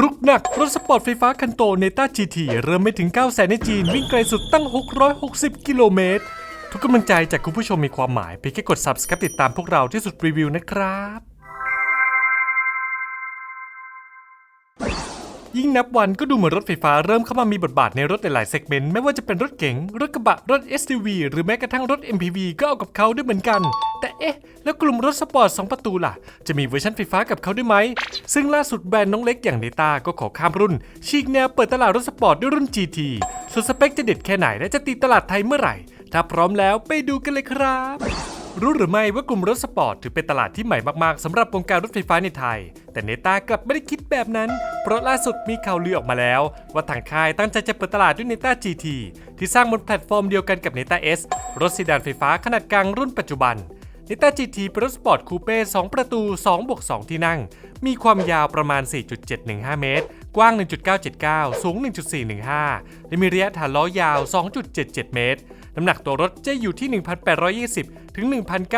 รุกหนัก รถสปอร์ตไฟฟ้าคันโตเนต้าจีทีเริ่มไม่ถึง 9 0 0 0 0ในจีน วิ่งไกลสุดตั้ง 660 กิโลเมตร ทุกกำลังใจจากคุณผู้ชมมีความหมายเพียงแค่กด subscribe ติดตามพวกเราที่สุดรีวิวนะครับ ยิ่งนับวันก็ดูเหมือนรถไฟฟ้าเริ่มเข้ามามีบทบาทในรถหลายๆเซกเมนต์ไม่ว่าจะเป็นรถเก๋งรถกระบะรถ SUV หรือแม้กระทั่งรถ MPV ก็เอากับเขาด้วยเหมือนกัน แต่เอ๊ะ แล้วกลุ่มรถสปอร์ต2ประตูล่ะ จะมีเวอร์ชันไฟฟ้ากับเขาด้วยไหม ซึ่งล่าสุดแบรนด์น้องเล็กอย่างเนต้าก็ขอข้ามรุ่นฉีกแนวเปิดตลาดรถสปอร์ตด้วยรุ่น GT ส่วนสเปคจะเด็ดแค่ไหนและจะตีตลาดไทยเมื่อไหร่ ถ้าพร้อมแล้วไปดูกันเลยครับ รู้หรือไม่ว่ากลุ่มรถสปอร์ตถือเป็นตลาดที่ใหม่มากๆสำหรับวงการรถไฟฟ้าในไทย แต่เนต้ากลับไม่ได้คิดแบบนั้น เพราะล่าสุดมีข่าวลือออกมาแล้ว ว่าทางค่ายตั้งใจจะเปิดตลาดด้วยเนต้า GT ที่สร้างบนแพลตฟอร์มเดียวกันกับเนต้า S รถซีดานไฟฟ้าขนาดกลางรุ่นปัจจุบันเนต้า GT เป็นรถสปอร์ตคูเป้2ประตู2บวก2ที่นั่ง มีความยาวประมาณ 4.715 เมตร กว้าง 1.979 สูง 1.415 และมีระยะฐานล้อยาว 2.77 เมตร น้ำหนักตัวรถจะอยู่ที่ 1,820 ถึง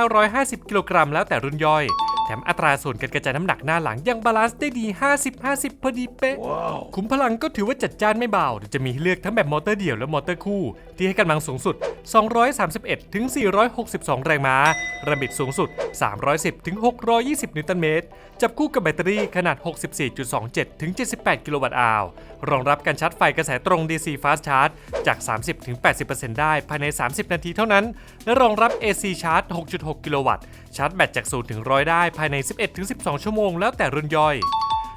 1,950 กิโลกรัมแล้วแต่รุ่นย่อย แถมอัตราส่วนการกระจายน้ำหนักหน้าหลังยังบาลานซ์ได้ดี 50-50 พอดีเป๊ะขุมพลังก็ถือว่าจัดจ้านไม่เบาโดยจะมีให้เลือกทั้งแบบมอเตอร์เดี่ยวและมอเตอร์คู่ ที่ให้กำลังสูงสุด 231 ถึง 462 แรงม้า ระบิดสูงสุด 310 ถึง 620 นิวตันเมตร จับคู่กับแบตเตอรี่ขนาด 64.27 ถึง 78 กิโลวัตต์อาวร์รองรับการชาร์จไฟกระแสตรง DC Fast Charge จาก 30 ถึง 80%ได้ภายใน 30 นาทีเท่านั้น และรองรับ AC Charge 6.6 กิโลวัตต์ ชาร์จแบตจาก0ถึง100 ได้ภายใน 11ถึง12 ชั่วโมงแล้วแต่รุ่นย่อย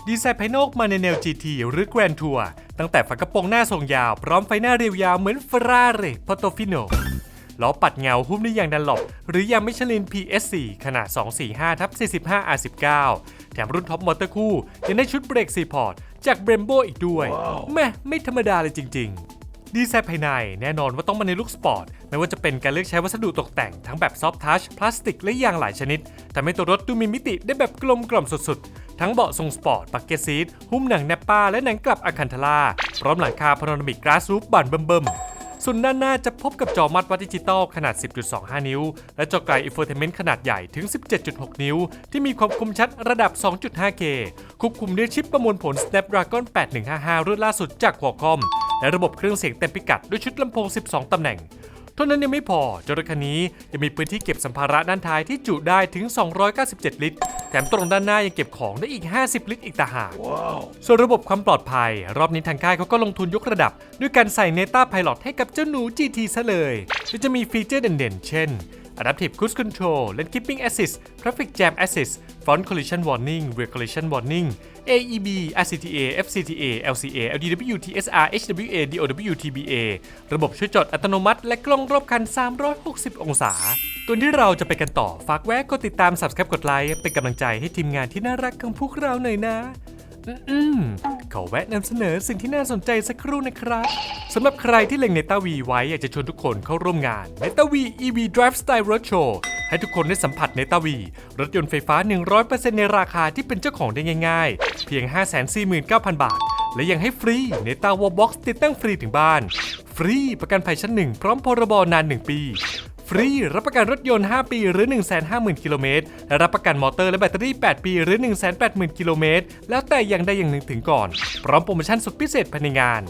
ดีไซน์ภายนอกมาในแนว GT หรือ Grand Tour ตั้งแต่ฝากระโปรงหน้าทรงยาว พร้อมไฟหน้าเรียวยาวเหมือน Ferrari Portofino ล้อปัดเงาหุ้มด้วยยางดันหลบหรือยางมิชลิน PS4 ขนาด 245ทับ45 R19 แถมรุ่นท็อปมอเตอร์คู่ ยังได้ชุดเบรก4พอร์ต จากเบรมโบอีกด้วย แม่ไม่ธรรมดาเลยจริง ๆ ดีไซน์ภายในแน่นอนว่าต้องมาในลุคสปอร์ตไม่ว่าจะเป็นการเลือกใช้วัสดุตกแต่งทั้งแบบซอฟท์ทัชพลาสติกและยางหลายชนิดทำให้ตัวรถดูมีมิติได้แบบกลมกล่อมสุดๆ ทั้งเบาะทรงสปอร์ตบักเก็ตซีทหุ้มหนังแนปปาและหนังกลับอะคันทาราพร้อมหลังคาพาโนรามิกกราสรูปบานเบิ่มๆส่วนด้านหน้าจะพบกับจอมัดวัดดิจิตอลขนาด 10.25 นิ้ว และจอไกลอินโฟเทนเมนต์ขนาดใหญ่ถึง 17.6 นิ้ว ที่มีความคมชัดระดับ 2.5K ควบคุมด้วยชิปประมวลผล Snapdragon 8155 รุ่นล่าสุดจาก Qualcomm และระบบเครื่องเสียงเต็มพิกัดด้วยชุดลำโพง 12 ตำแหน่ง เท่านั้นยังไม่พอเจ้ารถคันนี้ยังมีพื้นที่เก็บสัมภาระด้านท้ายที่จุได้ถึง 297 ลิตร แถมตรงด้านหน้ายังเก็บของได้อีก 50 ลิตรอีกต่างหากส่วนระบบความปลอดภัย รอบนี้ทางค่ายเขาก็ลงทุนยกระดับ ด้วยการใส่ Neta Pilot ให้กับเจ้าหนู GT ซะเลยโดยจะมีฟีเจอร์เด่นๆ เช่น Adaptive Cruise Control Lane Keeping Assist Traffic Jam Assist Front Collision Warning Rear Collision Warning AEB RCTA FCTA LCA LDW TSR HWA DOW TBA ระบบช่วยจอดอัตโนมัติ และกล้องรอบคัน 360 องศาก่อนที่เราจะไปกันต่อ ฝากแวะกดติดตาม Subscribe กดไลค์เป็นกำลังใจให้ทีมงานที่น่ารักของพวกเราหน่อยนะ อืม ขอแวะนำเสนอสิ่งที่น่าสนใจสักครู่นะครับสำหรับใครที่เล็งเนต้าวีไว้อยากจะชวนทุกคนเข้าร่วมงานเนต้าวี EV Drive Style Road Show ให้ทุกคนได้สัมผัสเนต้าวี รถยนต์ไฟฟ้า 100%ในราคาที่เป็นเจ้าของได้ง่ายๆ เพียง 549,000 บาท และยังให้ฟรีเนต้าวอลบ็อกซ์ติดตั้งฟรีถึงบ้าน ฟรีประกันภัยชั้นหนึ่งพร้อมพรบนาน 1 ปี ฟรี รับประกันรถยนต์ 5 ปีหรือ 150,000 กิโลเมตร และรับประกันมอเตอร์และแบตเตอรี่ 8 ปีหรือ 180,000 กิโลเมตร แล้วแต่อย่างใดอย่างหนึ่งถึงก่อน พร้อมโปรโมชั่นสุดพิเศษภายในงาน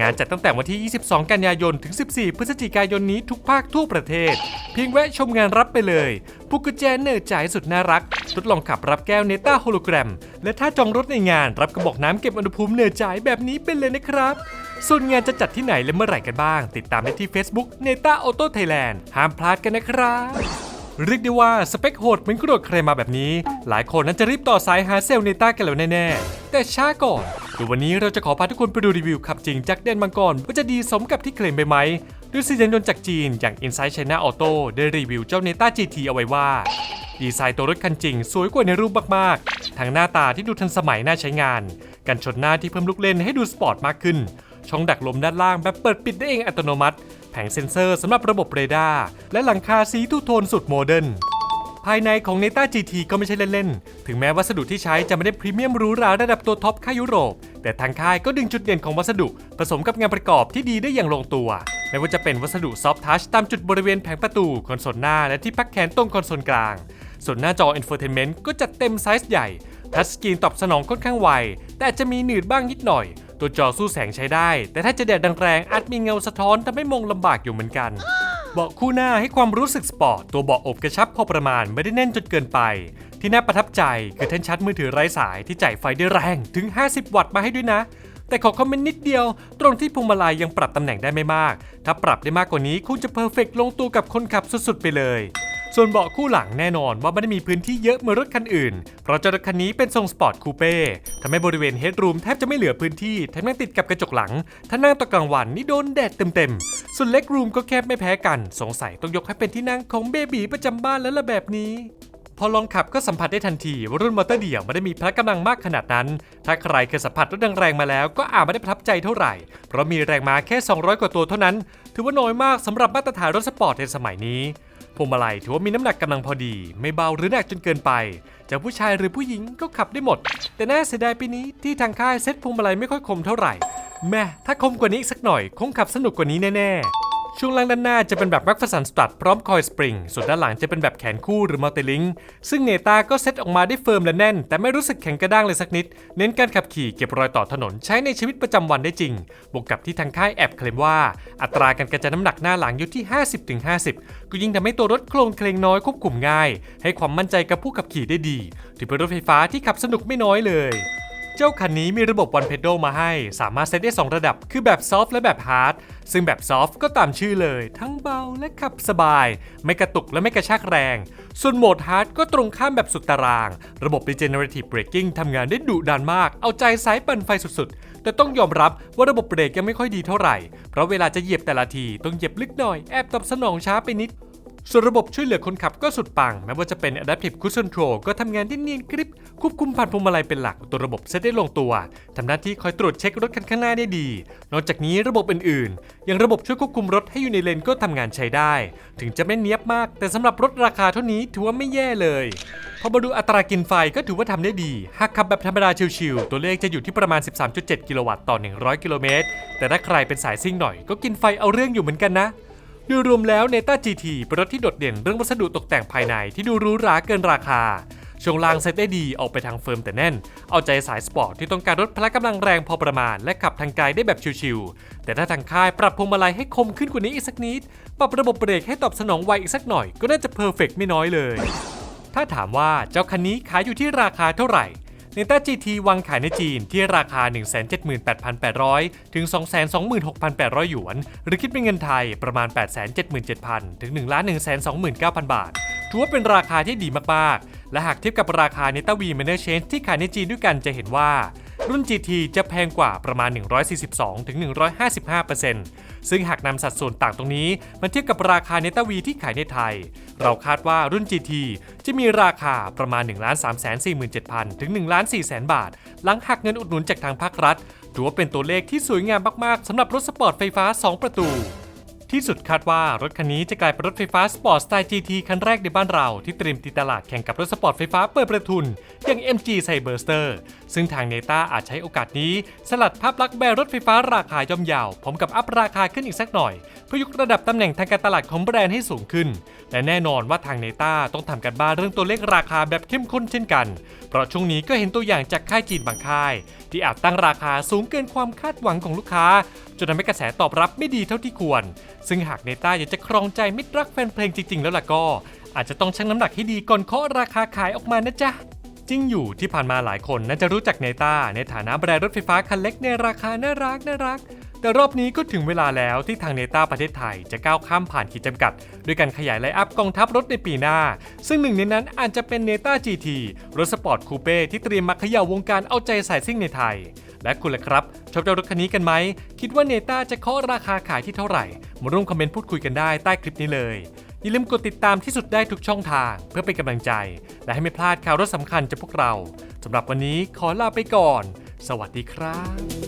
งานจัดตั้งแต่วันที่ 22 กันยายน ถึง 14 พฤศจิกายนนี้ทุกภาคทั่วประเทศ เพียงแวะชมงานรับไปเลยผู้กุญแจเนิร์จ่ายสุดน่ารัก ทดลองขับรับแก้วเนต้าโฮโลแกรม และถ้าจองรถในงานรับกระบอกน้ำเก็บอุณหภูมิเนิร์จ่ายแบบนี้เป็นเลยนะครับ ส่วนงานจะจัดที่ไหนและเมื่อไหร่กันบ้าง ติดตามได้ที่ Facebook n e t a Auto Thailand ห้ามพลาดกันนะครับเรียกได้ว่าสเปคโหดเหมือนกระโดดเครมาแบบนี้ หลายคนนั้นจะรีบต่อสายหาเซลล์เนต้ากันแล้วแน่ๆ แต่ช้าก่อนเดี๋ยววันนี้เราจะขอพาทุกคนไปดูรีวิวขับจริงจากแดนมังกรว่าจะดีสมกับที่เคลมไปไหมด้วยสียานยนต์จากจีนอย่าง Inside China Auto ได้รีวิวเจ้าเนต้า GT เอาไว้ว่า ดีไซน์ตัวรถคันจริงสวยกว่าในรูปมากๆ ทั้งหน้าตาที่ดูทันสมัยน่าใช้งาน กันชนหน้าที่เพิ่มลูกเล่นให้ดูสปอร์ตมากขึ้น ช่องดักลมด้านล่างแบบเปิดปิดได้เองอัตโนมัติ แผงเซ็นเซอร์สำหรับระบบเรดาร์ และหลังคาสีทูโทนสุดโมเดิร์นภายในของ Neta GT ก็ไม่ใช่เล่น ๆ ถึงแม้วัสดุที่ใช้จะไม่ได้พรีเมียมหรูหราระดับตัวท็อปค่ายยุโรป แต่ทางค่ายก็ดึงจุดเด่นของวัสดุ ผสมกับงานประกอบที่ดีได้อย่างลงตัว ไม่ว่าจะเป็นวัสดุซอฟทัชตามจุดบริเวณแผงประตูคอนโซลหน้า และที่พักแขนตรงคอนโซลกลาง ส่วนหน้าจอ Infotainment ก็จัดเต็มไซส์ใหญ่ ทัชสกรีนตอบสนองค่อนข้างไว แต่จจะมีหนืดบ้างนิดหน่อย ตัวจอสู้แสงใช้ได้ แต่ถ้าจะแดดแรงๆอาจมีเงาสะท้อนทำให้มองลำบากอยู่เหมือนกัน เบาะคู่หน้าให้ความรู้สึกสปอร์ต ตัวเบาะอบกระชับพอประมาณไม่ได้แน่นจนเกินไป ที่น่าประทับใจคือแท่นชาร์จมือถือไร้สายที่จ่ายไฟได้แรงถึง 50 วัตต์มาให้ด้วยนะ แต่ขอคอมเมนต์นิดเดียว ตรงที่พวงมาลัยยังปรับตำแหน่งได้ไม่มาก ถ้าปรับได้มากกว่านี้คงจะเพอร์เฟกลงตัวกับคนขับสุดๆไปเลย ส่วนเบาะคู่หลังแน่นอนว่าไม่ได้มีพื้นที่เยอะเหมือนรถคันอื่น เพราะเจ้ารถคันนี้เป็นทรงสปอร์ตคูเป้ทำให้บริเวณเฮดรูมแทบจะไม่เหลือพื้นที่แถมยังติดกับกระจกหลัง ถ้านั่งตอนกลางวันนี่โดนแดดเต็มๆ ส่วนเล็กรูมก็แคบไม่แพ้กัน สงสัยต้องยกให้เป็นที่นั่งของเบบีประจำบ้านแล้วละแบบนี้พอลองขับก็สัมผัสได้ทันทีว่ารุ่นมอเตอร์เดี่ยวไม่ได้มีพละกำลังมากขนาดนั้น ถ้าใครเคยสัมผัสรถแรงๆมาแล้วก็อาจไม่ได้ประทับใจเท่าไหร่ เพราะมีแรงม้าแค่ 200 กว่าตัวเท่านั้น ถือว่าน้อยมากสำหรับมาตรฐานรถสปอร์ตในสมัยนี้ พวงมาลัยถือว่ามีน้ำหนักกำลังพอดี ไม่เบาหรือหนักจนเกินไปจะผู้ชายหรือผู้หญิงก็ขับได้หมด แต่น่าเสียดายปีนี้ที่ทางค่ายเซ็ตพวงมาลัยไม่ค่อยคมเท่าไหร่แม่ถ้าคมกว่านี้อีกสักหน่อย คงขับสนุกกว่านี้แน่ๆ ช่วงล่างด้านหน้าจะเป็นแบบแม็กฟ r สันสตัดพร้อมคอยสปริง ส่วนด้านหลังจะเป็นแบบแขนคู่หรือมัลติลิงซึ่งเนต้าก็เซตออกมาได้เฟิร์มและแน่น แต่ไม่รู้สึกแข็งกระด้างเลยสักนิด เน้นการขับขี่เก็บรอยต่อถนนใช้ในชีวิตประจำวันได้จริง บวกกับที่ทางค่ายแอบเคลมว่า อัตราการกระจายน้ำหนักหน้าหลังอยู่ที่ 50-50 ก็ยิ่งทำให้ตัวรถโครงเคลงน้อยควบคุมง่าย ให้ความมั่นใจกับผู้ขับขี่ได้ดี ถือเป็นรถไฟฟ้าที่ขับสนุกไม่น้อยเลย เจ้าคันนี้มีระบบวันเพด a มาให้ สามารถเซตได้ 2 ระดับ คือแบบซอฟต์และแบบฮาร์ด ซึ่งแบบซอฟต์ก็ตามชื่อเลย ทั้งเบาและขับสบาย ไม่กระตุกและไม่กระชากแรง ส่วนโหมดฮาร์ดก็ตรงข้ามแบบสุดตาราง ระบบ Regenerative Braking ทำงานได้ดุดันมาก เอาใจสายปั่นไฟสุดๆ แต่ต้องยอมรับว่าระบบเบรกยังไม่ค่อยดีเท่าไหร่ เพราะเวลาจะเหยียบแต่ละทีต้องเหยียบลึกหน่อย แอบตอบสนองช้าไปนิดส่วนระบบช่วยเหลือคนขับก็สุดปังแม้ว่าจะเป็น Adaptive Cruise Control ก็ทำงานที่เนียนกริบ ควบคุมผ่านพวงมาลัยเป็นหลักตัวระบบเซตได้ลงตัวทำหน้าที่คอยตรวจเช็ครถคันข้างหน้าได้ดี นอกจากนี้ระบบอื่นๆ อย่างระบบช่วยควบคุมรถให้อยู่ในเลนก็ทำงานใช้ได้ ถึงจะไม่เนียบมาก แต่สำหรับรถราคาเท่านี้ถือว่าไม่แย่เลยพอมาดูอัตรากินไฟก็ถือว่าทำได้ดี หากขับแบบธรรมดาชิวๆ ตัวเลขจะอยู่ที่ประมาณ 13.7 กิโลวัตต์ต่อ 100 กิโลเมตร แต่ถ้าใครเป็นสายซิ่งหน่อยก็กินไฟเอาเรื่องอยู่เหมือนกันนะโดยรวมแล้ว Neta GT เป็นรถที่โดดเด่นเรื่องวัสดุตกแต่งภายในที่ดูหรูหราเกินราคา ช่วงล่างเซตได้ดีออกไปทางเฟิร์มแต่แน่น เอาใจสายสปอร์ตที่ต้องการรถพละกำลังแรงพอประมาณ และขับทางไกลได้แบบชิวๆ แต่ถ้าทางค่ายปรับพวงมาลัยให้คมขึ้นกว่านี้อีกสักนิด ปรับระบบเบรกให้ตอบสนองไวอีกสักหน่อยก็น่าจะเพอร์เฟกไม่น้อยเลย ถ้าถามว่าเจ้าคันนี้ขายอยู่ที่ราคาเท่าไหร่เนต้า GT วางขายในจีนที่ราคา 178,800 ถึง 226,800 หยวน หรือคิดเป็นเงินไทยประมาณ 877,000 ถึง 1,129,000 บาท ถือว่าเป็นราคาที่ดีมากๆ และหากเทียบกับราคา Neta V Minor Change ที่ขายในจีนด้วยกันจะเห็นว่า รุ่น GT จะแพงกว่าประมาณ 142-155%ซึ่งหากนำสัดส่วนต่างตรงนี้มาเทียบกับราคา Neta V ที่ขายในไทย เราคาดว่ารุ่น GT จะมีราคาประมาณ 1 3 4 7 0 0 0 ถึง 1 4 0 0 0 0 บาท หลังหักเงินอุดหนุนจากทางภาครัฐถือว่าเป็นตัวเลขที่สวยงามมากๆสำหรับรถสปอร์ตไฟฟ้า 2 ประตู ที่สุดคาดว่ารถคันนี้จะกลายเป็นรถไฟฟ้าสปอร์ตสไตล์ GT คันแรกในบ้านเราที่เตรียมตีตลาดแข่งกับรถสปอร์ตไฟฟ้าเปิดประทุน อย่าง MG Cyberster ซึ่งทางเนต้าอาจใช้โอกาสนี้สลัดภาพลักษณ์แบรนด์รถไฟฟ้าราคาย่อมเยาวพร้อมกับอัพราคาขึ้นอีกสักหน่อยเพื่อยกระดับตำแหน่งทางการตลาดของแบรนด์ให้สูงขึ้น และแน่นอนว่าทางเนต้าต้องทำกันบ้านเรื่องตัวเลขราคาแบบเข้มข้นเช่นกัน เพราะช่วงนี้ก็เห็นตัวอย่างจากค่ายจีนบางค่าย ที่อาจตั้งราคาสูงเกินความคาดหวังของลูกค้าจนทำให้กระแสตอบรับไม่ดีเท่าที่ควรซึ่งหากเนต้าอยากจะครองใจมิตรรักแฟนเพลงจริง ๆ แล้วล่ะก็ อาจจะต้องชั่งน้ำหนักให้ดีก่อนเคาะราคาขายออกมานะจ๊ะจริงอยู่ที่ผ่านมาหลายคนน่าจะรู้จักเนต้าในฐานะแบรนด์รถไฟฟ้าคันเล็กในราคาน่ารักน่ารัก แต่รอบนี้ก็ถึงเวลาแล้วที่ทางเนต้าประเทศไทยจะก้าวข้ามผ่านขีดจำกัด ด้วยการขยายไลน์อัพกองทัพรถในปีหน้า ซึ่งหนึ่งในนั้นอาจจะเป็นเนต้า GT รถสปอร์ตคูเป้ที่เตรียมมาขย่าวงการเอาใจสายซิ่งในไทย และคุณล่ะครับ ชอบเจ้ารถคันนี้กันไหม คิดว่าเนต้าจะเคาะราคาขายที่เท่าไหร่ มาร่วมคอมเมนต์พูดคุยกันได้ใต้คลิปนี้เลย อย่าลืมกดติดตามที่สุดได้ทุกช่องทาง เพื่อเป็นกำลังใจ และให้ไม่พลาดข่าวรถสำคัญจากพวกเราสำหรับวันนี้ขอลาไปก่อน สวัสดีครับ